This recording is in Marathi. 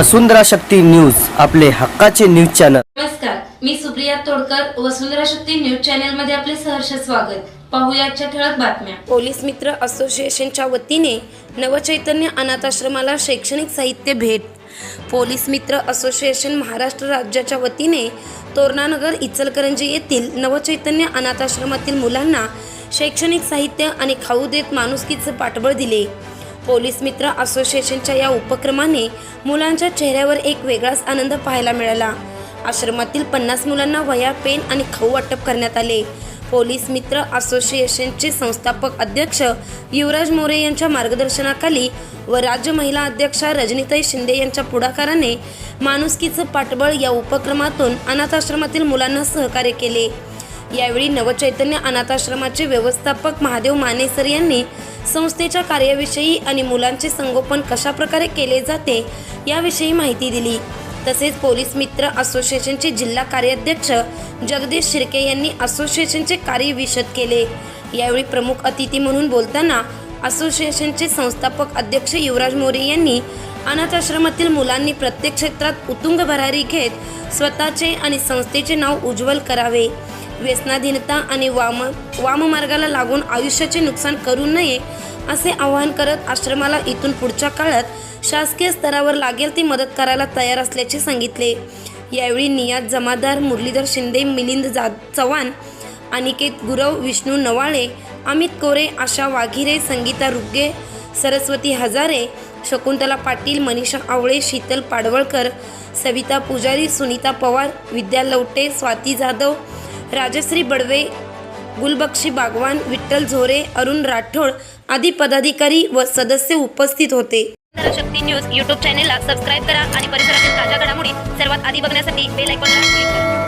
वसुंधरा शक्ती न्यूज आपले हक्काचे न्यूज चॅनल. नमस्कार मी सुप्रिया तोडकर वसुंधरा शक्ती न्यूज चॅनलमध्ये आपले सहर्ष स्वागत. पाहूया आजच्या ठळक बातम्या. पोलीस मित्र असोसिएशनच्या वतीने नवचैतन्य अनाथाश्रमाला शैक्षणिक साहित्य भेट. पोलीस मित्र असोसिएशन महाराष्ट्र राज्याच्या वतीने तोरणानगर इचलकरंजी येथील नवचैतन्य अनाथाश्रमातील मुलांना शैक्षणिक साहित्य आणि खाऊ देत माणुसकीचं पाठबळ दिले. पोलीस मित्र असोसिएशनच्या या उपक्रमाने मुलांच्या चेहऱ्यावर एक वेगळाच आनंद पाहायला मिळाला. आश्रमातील पन्नास मुलांना वह्या पेन आणि खाऊ वाटप करण्यात आले. पोलीस मित्र असोसिएशनचे संस्थापक अध्यक्ष युवराज मोरे यांच्या मार्गदर्शनाखाली व राज्य महिला अध्यक्षा रजनीताई शिंदे यांच्या पुढाकाराने माणुसकीचं पाठबळ या उपक्रमातून अनाथाश्रमातील मुलांना सहकार्य केले. यावेळी नवचैतन्य अनाथाश्रमाचे व्यवस्थापक महादेव मानेसर यांनी संस्थेच्या कार्याविषयी आणि मुलांचे संगोपन कशा प्रकारे केले जाते याविषयी माहिती दिली. तसेच पोलीस मित्र असोसिएशनचे जिल्हा कार्याध्यक्ष जगदीश शिर्के यांनी असोसिएशनचे कार्य विशद केले. यावेळी प्रमुख अतिथी म्हणून बोलताना असोसिएशनचे संस्थापक अध्यक्ष युवराज मोरे यांनी अनाथाश्रमातील मुलांनी प्रत्येक क्षेत्रात उतुंग भरारी घेत स्वतःचे आणि संस्थेचे नाव उज्ज्वल करावे. व्यसनाधीनता आणि वाम वाममार्गाला लागून आयुष्याचे नुकसान करू नये असे आवाहन करत आश्रमाला इथून पुढच्या काळात शासकीय स्तरावर लागेल ती मदत करायला तयार असल्याचे सांगितले. यावेळी नियाज जमादार मुरलीधर शिंदे मिलिंद जा चव्हाण अनिकेत गुरव विष्णू नवाळे अमित कोरे आशा वाघिरे संगीता रुग्गे सरस्वती हजारे शकुंतला पाटील मनीषा आवळे शीतल पाडवळकर सविता पुजारी सुनीता पवार विद्या लवटे स्वाती जाधव राजश्री बडवे गुलबक्षी बागवान विठ्ठल झोरे अरुण राठोड आदी पदाधिकारी व सदस्य उपस्थित होते. शक्ती न्यूज यूट्यूब चॅनेलला सबस्क्राईब करा आणि परिसरातील ताज्या घडामोडी सर्वात आधी बघण्यासाठी बेल आयकॉनला क्लिक करा.